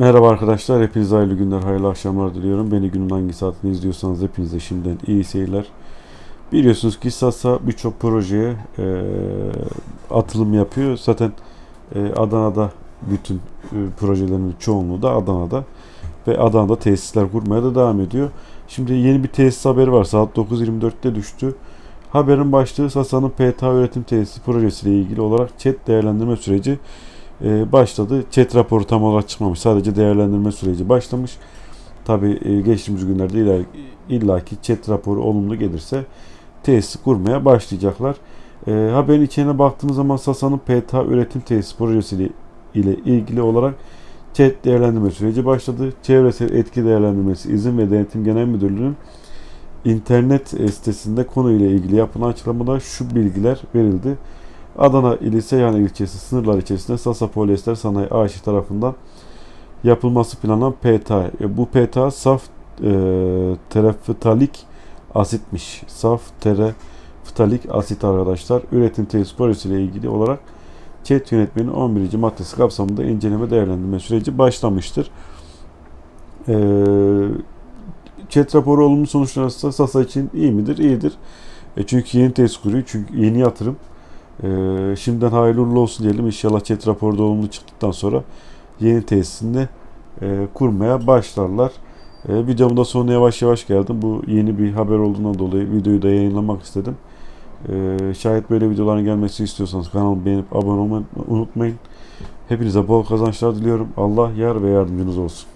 Merhaba arkadaşlar, hepinize hayırlı günler, hayırlı akşamlar diliyorum. Beni günün hangi saatini izliyorsanız hepinize şimdiden iyi seyirler. Biliyorsunuz ki Sasa birçok projeye e, atılım yapıyor. Zaten e, Adana'da bütün e, projelerin çoğunluğu da Adana'da. Ve Adana'da tesisler kurmaya da devam ediyor. Şimdi yeni bir tesis haberi var. Saat 9.24'te düştü. Haberin başlığı Sasa'nın PTA üretim tesisi projesiyle ilgili olarak chat değerlendirme süreci e, başladı. Chat raporu tam olarak çıkmamış. Sadece değerlendirme süreci başlamış. Tabi e, geçtiğimiz günlerde illa, illaki chat raporu olumlu gelirse tesis kurmaya başlayacaklar. E, haberin içine baktığımız zaman Sasa'nın PTA üretim tesis projesi ile ilgili olarak chat değerlendirme süreci başladı. Çevresel etki değerlendirmesi izin ve denetim genel müdürlüğünün internet sitesinde konuyla ilgili yapılan açıklamada şu bilgiler verildi. Adana ili Seyhan ilçesi sınırlar içerisinde Sasa Polyester Sanayi AŞ tarafından yapılması planlanan PTA. E, bu PTA saf e, terefitalik asitmiş. Saf terefitalik asit arkadaşlar. Üretim tesis projesiyle ilgili olarak ÇED yönetmenin 11. maddesi kapsamında inceleme değerlendirme süreci başlamıştır. E, ÇED raporu olumlu sonuçlanırsa Sasa için iyi midir? İyidir. E çünkü yeni tesis kuruyor. Çünkü yeni yatırım. Ee, şimdiden hayırlı uğurlu olsun diyelim. İnşallah chat raporu olumlu çıktıktan sonra yeni tesisini e, kurmaya başlarlar. E, videomun da sonuna yavaş yavaş geldim. Bu yeni bir haber olduğundan dolayı videoyu da yayınlamak istedim. E, şayet böyle videoların gelmesini istiyorsanız kanalıma beğenip abone olmayı unutmayın. Hepinize bol kazançlar diliyorum. Allah yar ve yardımcınız olsun.